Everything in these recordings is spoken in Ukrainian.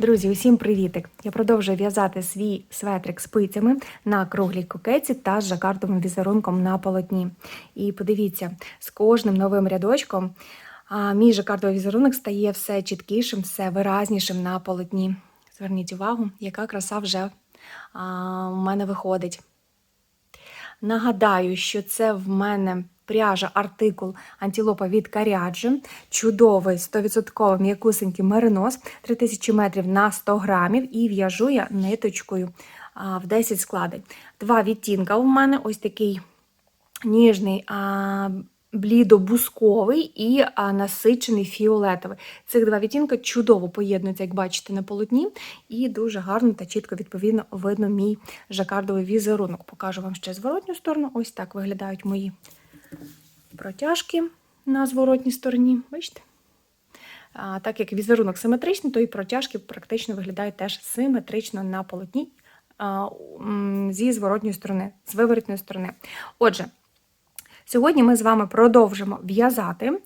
Друзі, усім привітик! Я продовжую в'язати свій светрик спицями на круглій кокеці та з жакардовим візерунком на полотні. І подивіться, з кожним новим рядочком мій жакардовий візерунок стає все чіткішим, все виразнішим на полотні. Зверніть увагу, яка краса вже у мене виходить. Нагадаю, що це в мене пряжа артикул антилопа від Каряджі. Чудовий 100% м'якусенький меринос, 3000 метрів на 100 грамів, і в'яжу я ниточкою в 10 складень. Два відтінка у мене ось такий ніжний. Блідо-бусковий і а, насичений фіолетовий. Цих два відтінка чудово поєднуються, як бачите, на полотні, і дуже гарно та чітко, відповідно, видно мій жакардовий візерунок. Покажу вам ще зворотню сторону. Ось так виглядають мої протяжки на зворотній стороні. Бачите? А, так як візерунок симетричний, то і протяжки практично виглядають теж симетрично на полотні а, зі зворотньої сторони, з виворотної сторони. Отже, Сьогодні ми з вами продовжимо в'язати.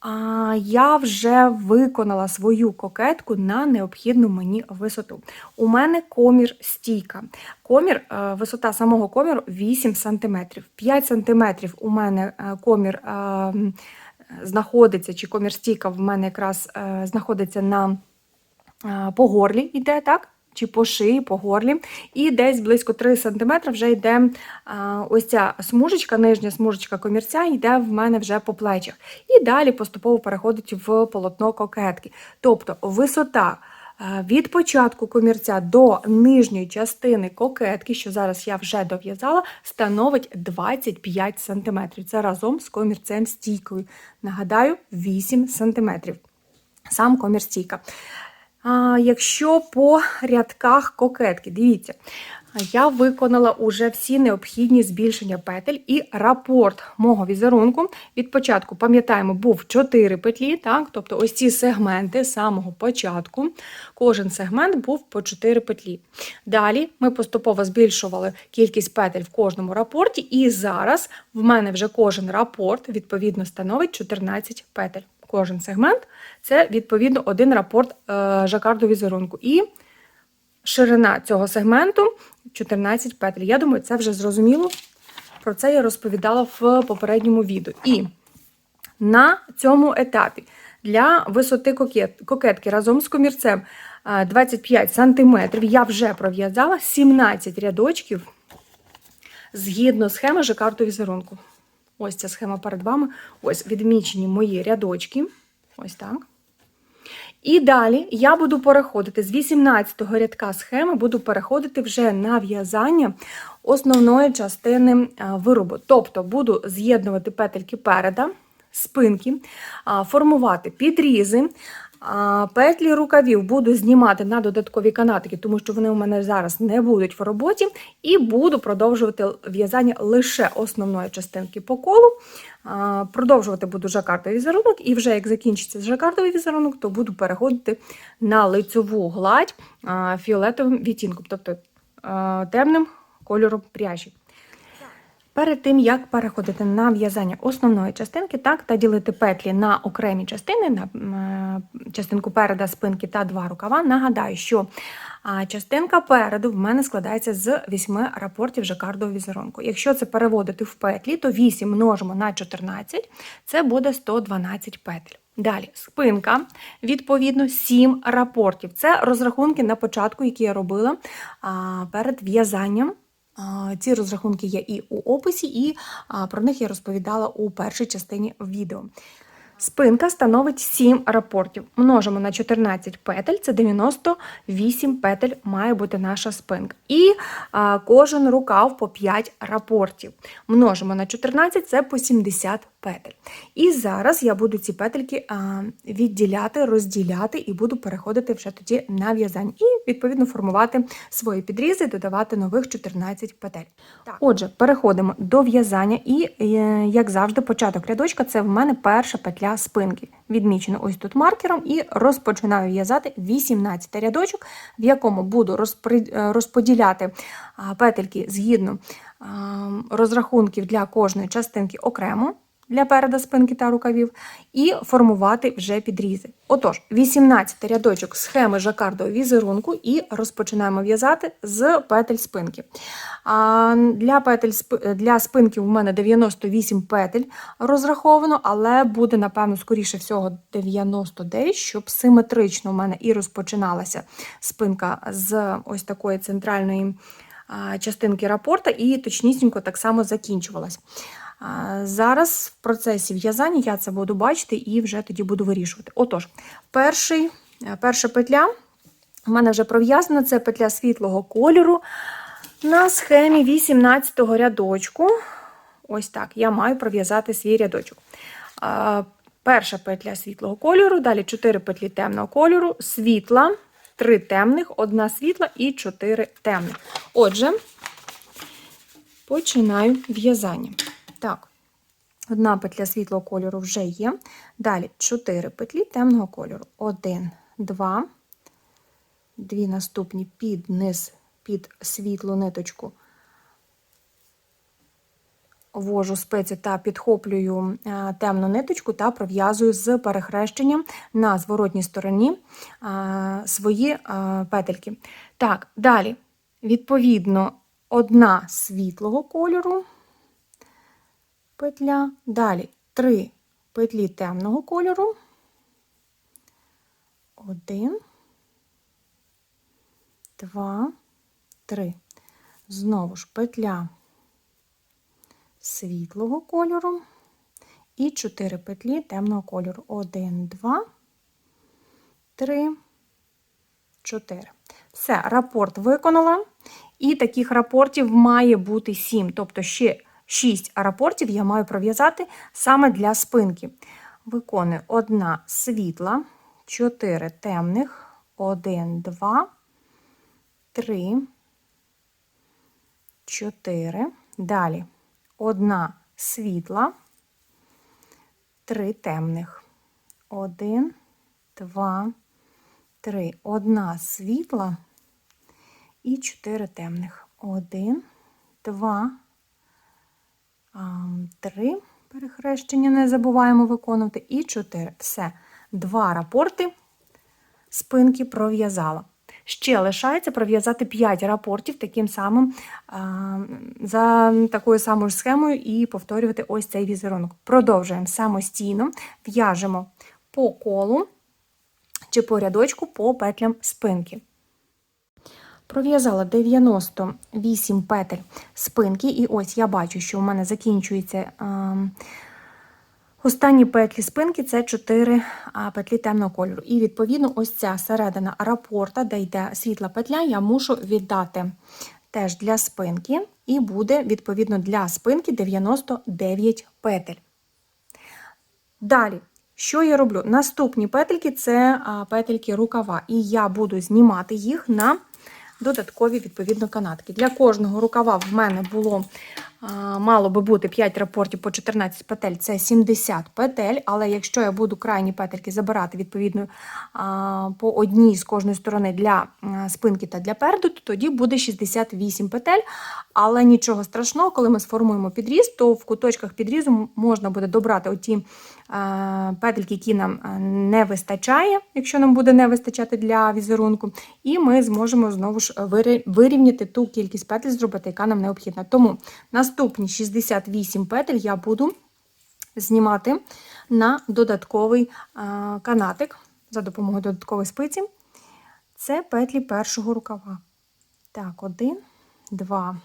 А, Я вже виконала свою кокетку на необхідну мені висоту. У мене комір стійка. Комір, е, Висота самого коміру 8 см. 5 см у мене е, комір е, знаходиться, чи комір стійка в мене якраз знаходиться на по горлі, йде, так? Чи по шиї, по горлі. І десь близько 3 см вже йде а, ось ця смужечка, нижня смужечка комірця, йде в мене вже по плечах. І далі поступово переходить в полотно кокетки. Тобто висота. Від початку комірця до нижньої частини кокетки, що зараз я вже дов'язала, становить 25 см. Це разом з комірцем стійкою. Нагадаю, 8 см. Сам комір стійка. А, Якщо по рядках кокетки, дивіться, я виконала уже всі необхідні збільшення петель і рапорт мого візерунку. Від початку, пам'ятаємо, був 4 петлі, так? тобто ось ці сегменти з самого початку. Кожен сегмент був по 4 петлі. Далі ми поступово збільшували кількість петель в кожному рапорті, і зараз в мене вже кожен рапорт відповідно становить 14 петель кожен сегмент це, відповідно, один рапорт е, жакарду візерунку. І ширина цього сегменту 14 петель. Я думаю, це вже зрозуміло. Про це я розповідала в попередньому відео. І на цьому етапі для висоти кокетки разом з комірцем 25 см я вже пров'язала 17 рядочків згідно схеми жакарту візерунку. Ось ця схема перед вами. Ось відмічені мої рядочки. Ось так. І далі я буду переходити з 18-го рядка схеми, буду переходити вже на в'язання основної частини виробу. Тобто буду з'єднувати петельки переда, спинки, формувати підрізи, Петлі рукавів буду знімати на додаткові канатики, тому що вони у мене зараз не будуть в роботі, і буду продовжувати в'язання лише основної частинки по колу. Продовжувати буду жакартовий візерунок, і вже як закінчиться жакартовий візерунок, то буду переходити на лицьову гладь фіолетовим відтінком, тобто темним кольором пряжі. Перед тим, як переходити на в'язання основної частинки, так, та ділити петлі на окремі частини, на е, частинку переда, спинки та два рукава, нагадаю, що частинка переду в мене складається з 8 рапортів жакардового візерунку. Якщо це переводити в петлі, то 8 множимо на 14, це буде 112 петель. Далі, спинка, відповідно, 7 рапортів. Це розрахунки на початку, які я робила перед в'язанням. Ці розрахунки є і у описі, і про них я розповідала у першій частині відео. Спинка становить 7 рапортів. Множимо на 14 петель, це 98 петель має бути наша спинка. І а, кожен рукав по 5 рапортів. Множимо на 14 це по 70 петель. І зараз я буду ці петельки відділяти, розділяти і буду переходити вже тоді на в'язання. І, відповідно, формувати свої підрізи, додавати нових 14 петель. Так. Отже, переходимо до в'язання, і, е, як завжди, початок рядочка це в мене перша петля спинки. Відмічено ось тут маркером, і розпочинаю в'язати 18 рядочок, в якому буду е, розподіляти петельки згідно розрахунків для кожної частинки окремо. Для переда спинки та рукавів, і формувати вже підрізи. Отож, 18 рядочок схеми жакардового візерунку, і розпочинаємо в'язати з петель спинки. А, для, петель, для спинки у мене 98 петель розраховано, але буде, напевно, скоріше всього 99, щоб симетрично у мене і розпочиналася спинка з ось такої центральної частинки рапорта, і точнісінько так само закінчувалась. Зараз в процесі в'язання я це буду бачити і вже тоді буду вирішувати. Отож, перший, е, перша петля у мене вже пров'язана, це петля світлого кольору на схемі 18 го рядочку. Ось так, я маю пров'язати свій рядочок. Перша петля світлого кольору, далі 4 петлі темного кольору, світла, 3 темних, 1 світла і 4 темних. Отже, починаю в'язання. Так, одна петля світлого кольору вже є. Далі 4 петлі темного кольору. 1, 2, дві наступні під низ, під світлу ниточку. Ввожу спиці та підхоплюю е, темну ниточку та пров'язую з перехрещенням на зворотній стороні е, свої е, петельки. Так, далі, відповідно, одна світлого кольору петля, далі три петлі темного кольору, один, два, три. Знову ж петля світлого кольору і 4 петлі темного кольору. 1, 2, 3, 4. Все, рапорт виконала. І таких рапортів має бути 7. Тобто ще 6 рапортів я маю пров'язати саме для спинки. Виконую одна світла, 4 темних, 1, 2, 3, 4. Далі одна світла, три темних. Один, два, три. Одна світла і чотири темних. Один, два, ам, три. Перехрещення не забуваємо виконувати. І чотири. Все. Два рапорти спинки пров'язала. Ще лишається пров'язати 5 рапортів таким самим, за такою самою схемою і повторювати ось цей візерунок. Продовжуємо самостійно, в'яжемо по колу чи по рядочку по петлям спинки. Пров'язала 98 петель спинки, і ось я бачу, що у мене закінчується. Останні петлі спинки це 4 петлі темного кольору. І, відповідно, ось ця середина рапорта, де йде світла петля, я мушу віддати теж для спинки, і буде, відповідно, для спинки 99 петель. Далі, що я роблю? Наступні петельки це петельки рукава, і я буду знімати їх на додаткові відповідно канатки. Для кожного рукава в мене було мало би бути 5 рапортів по 14 петель, це 70 петель. Але якщо я буду крайні петельки забирати відповідно по одній з кожної сторони для спинки та для переду, то тоді буде 68 петель. Але нічого страшного, коли ми сформуємо підріз, то в куточках підрізу можна буде добрати оті петельки, які нам не вистачає, якщо нам буде не вистачати для візерунку, і ми зможемо знову ж вирівняти ту кількість петель зробити, яка нам необхідна. Тому наступні 68 петель я буду знімати на додатковий канатик за допомогою додаткової спиці. Це петлі першого рукава. Так, один, два,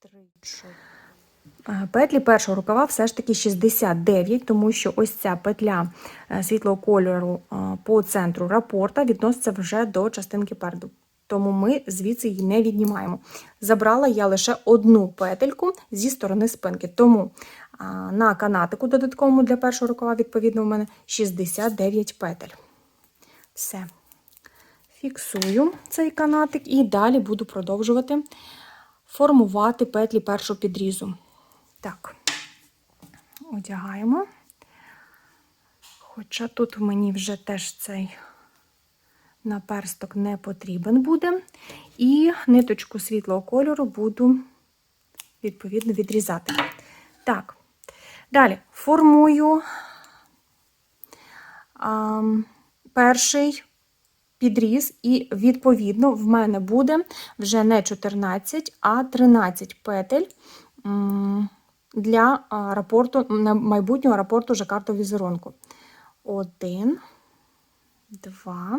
три, чотири. Е, Петлі першого рукава все ж таки 69, тому що ось ця петля е, світлого кольору е, по центру рапорта відноситься вже до частинки переду. Тому ми звідси її не віднімаємо. Забрала я лише одну петельку зі сторони спинки. Тому на канатику додатковому для першого рукава, відповідно, у мене 69 петель. Все. Фіксую цей канатик і далі буду продовжувати формувати петлі першого підрізу. Так, одягаємо. Хоча тут мені вже теж цей наперсток не потрібен буде. І ниточку світлого кольору буду, відповідно, відрізати. Так, Далі формую а, перший підріз, і відповідно в мене буде вже не 14, а 13 петель для рапорту, майбутнього рапорту жакарту візерунку. Один, два,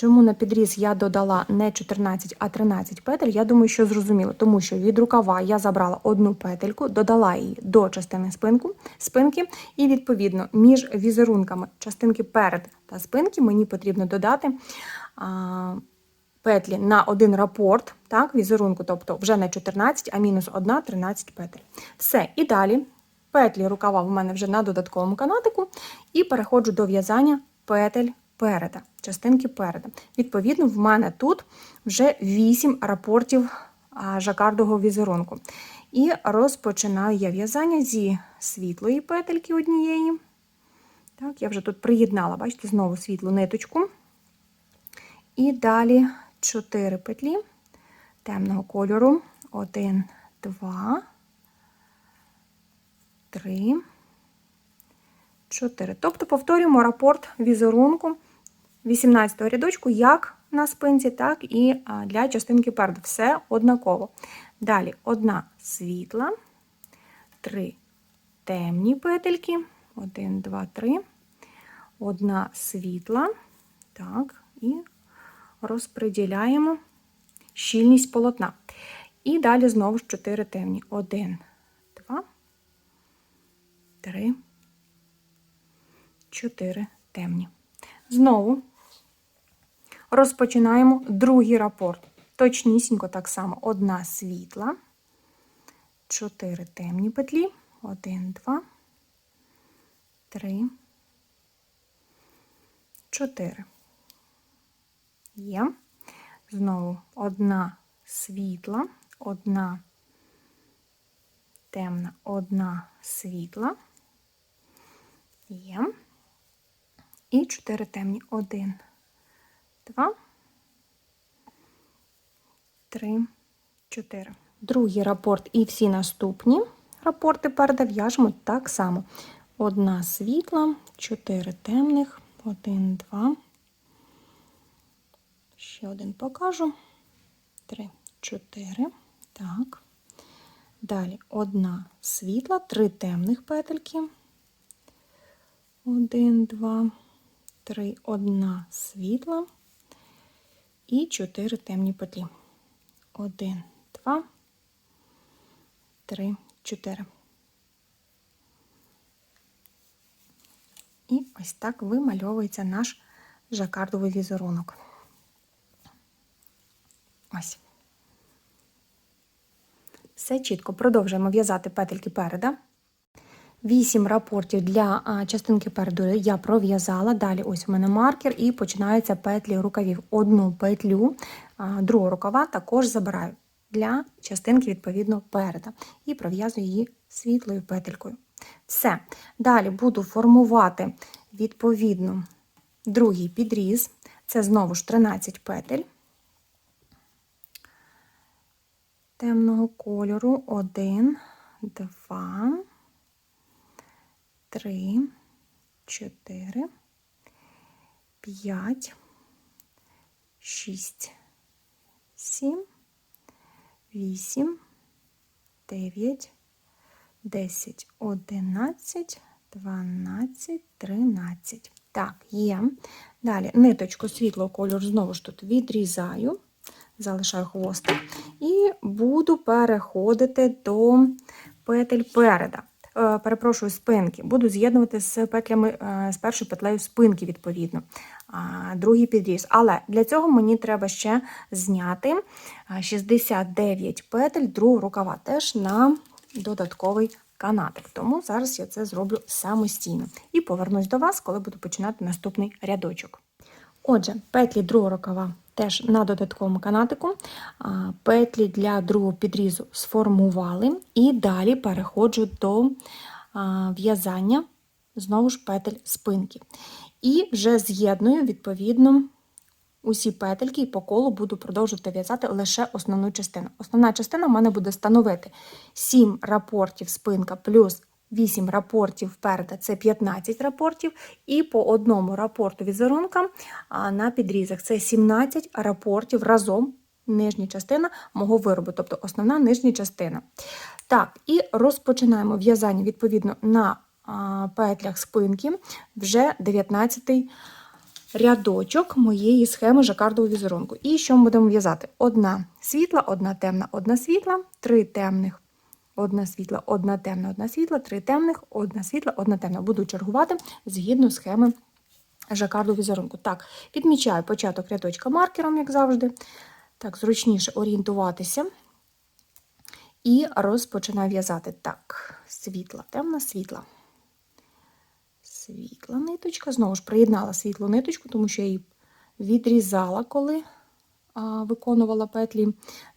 Чому на підріз я додала не 14, а 13 петель, я думаю, що зрозуміло, тому що від рукава я забрала одну петельку, додала її до частини спинку, спинки, і відповідно між візерунками частинки перед та спинки мені потрібно додати а, петлі на один рапорт, так, візерунку, тобто вже не 14, а мінус 1, 13 петель. Все, і далі. Петлі рукава в мене вже на додатковому канатику, і переходжу до в'язання петель переда, частинки переда. Відповідно, в мене тут вже 8 рапортів жакардового візерунку. І розпочинаю я в'язання зі світлої петельки однієї. Так, я вже тут приєднала, бачите, знову світлу ниточку. І далі 4 петлі темного кольору. 1, 2, 3, 4. Тобто повторюємо рапорт візерунку 18 рядочку як на спинці, так і для частинки переду. Все однаково. Далі одна світла, три темні петельки. 1, 2, 3. Одна світла. Так, і розподіляємо щільність полотна. І далі знову ж 4 темні. 1, 2, 3, 4 темні. Знову розпочинаємо другий рапорт. Точнісінько так само одна світла, 4 темні петлі, 1, 2, 3, 4. Є. Знову одна світла, одна темна, одна світла. Є. І 4 темні. 1, 2, 3, 4. Другий рапорт і всі наступні рапорти переда в'яжемо так само. Одна світла, 4 темних, 1, 2. Ще один покажу. 3, 4. Так. Далі одна світла, 3 темних петельки. 1, 2, 3, одна світла і 4 темні петлі. 1, 2, 3, 4. І ось так вимальовується наш жакардовий візерунок. Ось. Все чітко. Продовжуємо в'язати петельки переда. 8 рапортів для частинки переду я пров'язала. Далі ось у мене маркер і починаються петлі рукавів. Одну петлю другого рукава також забираю для частинки, відповідно, переда. І пров'язую її світлою петелькою. Все. Далі буду формувати, відповідно, другий підріз. Це знову ж 13 петель. Темного кольору. 1, 2, три, чотири, п'ять, шість, сім, вісім, дев'ять, десять, одинадцять, дванадцять, тринадцять. Так, є. Далі ниточку світлого кольору знову ж тут відрізаю, залишаю хвостик і буду переходити до петель переда. Е, перепрошую, спинки. Буду з'єднувати з петлями, е, з першою петлею спинки, відповідно, другий підріз. Але для цього мені треба ще зняти 69 петель другого рукава, теж на додатковий канатик. Тому зараз я це зроблю самостійно. І повернусь до вас, коли буду починати наступний рядочок. Отже, петлі другого рукава теж на додатковому канатику. Петлі для другого підрізу сформували, і далі переходжу до в'язання знову ж петель спинки. І вже з'єдную, відповідно, усі петельки і по колу буду продовжувати в'язати лише основну частину. Основна частина в мене буде становити 7 рапортів спинка плюс 8 рапортів впереду, це 15 рапортів, і по одному рапорту візерунка на підрізах. Це 17 рапортів разом нижня частина мого виробу, тобто основна нижня частина. Так, і розпочинаємо в'язання відповідно на петлях спинки вже 19 рядочок моєї схеми жакардового візерунку. І що ми будемо в'язати? Одна світла, одна темна, одна світла, три темних, одна світла, одна темна, одна світла, три темних, одна світла, одна темна. Буду чергувати згідно схеми жакарду візерунку. Так, відмічаю початок рядочка маркером, як завжди. Так, зручніше орієнтуватися. І розпочинаю в'язати. Так, світла, темна, світла. Світла ниточка. Знову ж приєднала світлу ниточку, тому що я її відрізала, коли а, виконувала петлі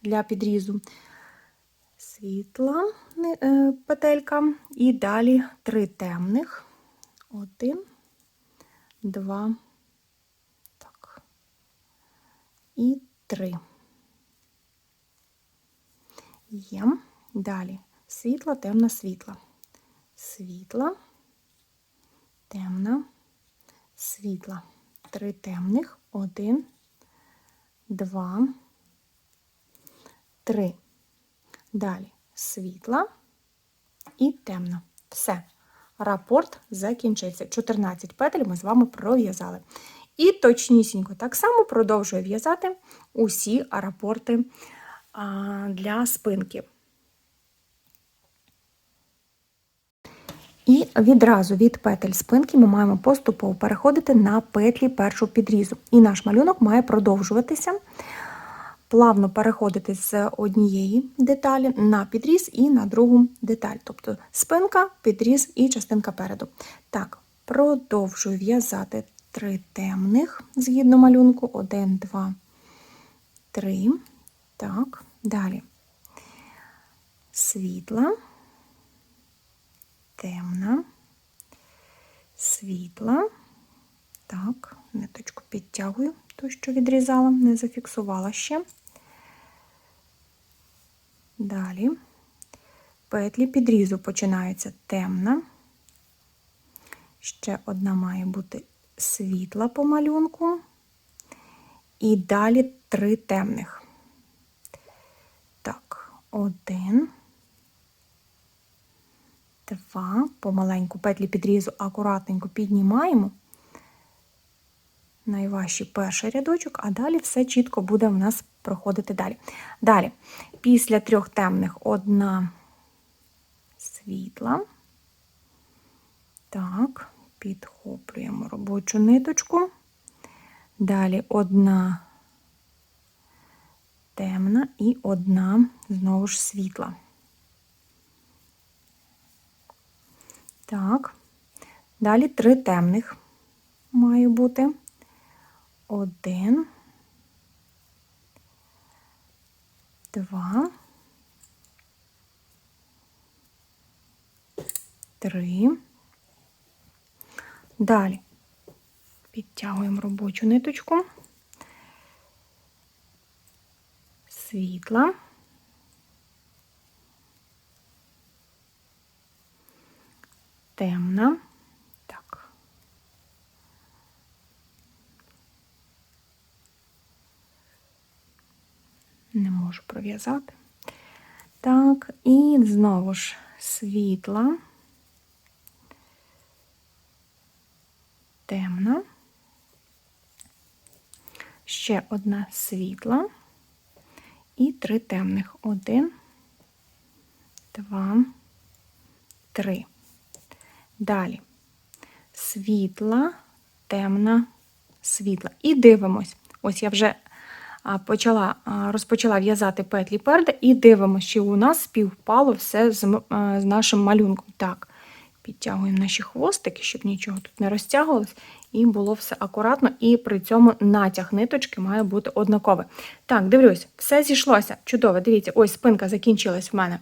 для підрізу. Світла е, петелька. І далі три темних. Один, два, так. І три. Є. Далі світла, темна, світла. Світла, темна, світла. Три темних. Один, два, три. Далі світла і темна. Все. Рапорт закінчився. 14 петель ми з вами пров'язали. І точнісінько так само продовжую в'язати усі рапорти для спинки. І відразу від петель спинки ми маємо поступово переходити на петлі першого підрізу. І наш малюнок має продовжуватися, плавно переходити з однієї деталі на підріз і на другу деталь. Тобто спинка, підріз і частинка переду. Так, продовжую в'язати три темних згідно малюнку. Один, два, три. Так, далі. Світла темна, світла. Так, ниточку підтягую, ту, що відрізала, не зафіксувала ще. Далі петлі підрізу починаються темна. Ще одна має бути світла по малюнку. І далі три темних. Так, один два, помаленьку петлі підрізу акуратненько піднімаємо. Найважчий перший рядочок, а далі все чітко буде в нас проходити далі. Далі, після трьох темних одна світла. Так, підхоплюємо робочу ниточку. Далі одна темна і одна знову ж світла. Так, далі три темних має бути. Один, два, три. Далі підтягуємо робочу ниточку, світла. темна. Так. Не можу пров'язати. Так, і знову ж світла, темна, ще одна світла і три темних. Один, два, три. Далі світла, темна, світла. І дивимось. Ось я вже почала, розпочала в'язати петлі переда, і дивимося, чи у нас співпало все з, з нашим малюнком. Так, Підтягуємо наші хвостики, щоб нічого тут не розтягувалось, і було все акуратно, і при цьому натяг ниточки має бути однаковий. Так, дивлюсь, все зійшлося. Чудово. Дивіться, ось спинка закінчилась в мене.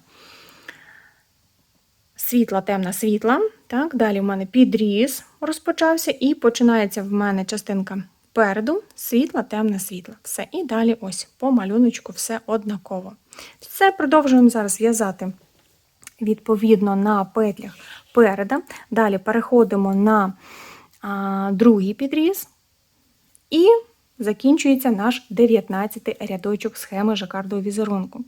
Світла, темна, світла. Так, далі в мене підріз розпочався, і починається в мене частинка переду, світла, темна, світла. Все. І далі ось по малюночку все однаково. Все продовжуємо зараз в'язати відповідно на петлях переда. Далі переходимо на а, другий підріз і закінчується наш 19 рядочок схеми жакардового візерунку.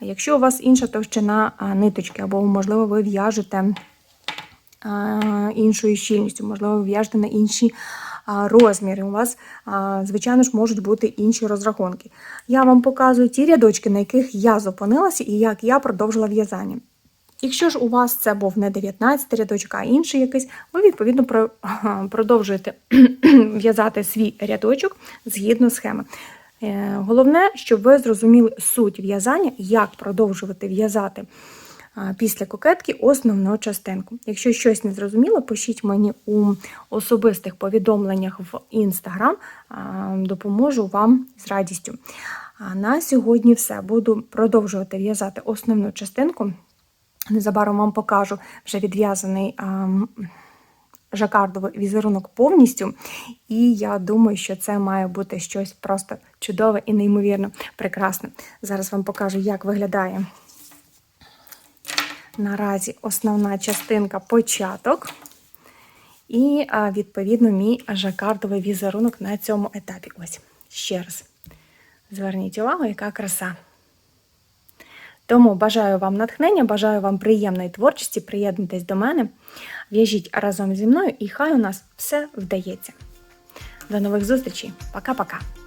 Якщо у вас інша товщина ниточки, або, можливо, ви в'яжете іншою щільністю, можливо, ви в'яжете на інші розміри. У вас, звичайно ж, можуть бути інші розрахунки. Я вам показую ті рядочки, на яких я зупинилася і як я продовжила в'язання. Якщо ж у вас це був не 19 рядочок, а інший якийсь, ви відповідно продовжуєте в'язати свій рядочок згідно схеми. Е, Головне, щоб ви зрозуміли суть в'язання, як продовжувати в'язати після кокетки основну частинку. Якщо щось не зрозуміло, пишіть мені у особистих повідомленнях в інстаграм, допоможу вам з радістю. А на сьогодні все. Буду продовжувати в'язати основну частинку. Незабаром вам покажу вже відв'язаний жакардовий візерунок повністю. І я думаю, що це має бути щось просто чудове і неймовірно прекрасне. Зараз вам покажу, як виглядає наразі основна частинка початок. І, відповідно, мій жакардовий візерунок на цьому етапі. Ось ще раз. Зверніть увагу, яка краса. Тому бажаю вам натхнення, бажаю вам приємної творчості, приєднуйтесь до мене, в'яжіть разом зі мною, і хай у нас все вдається. До нових зустрічей. Пока-пока.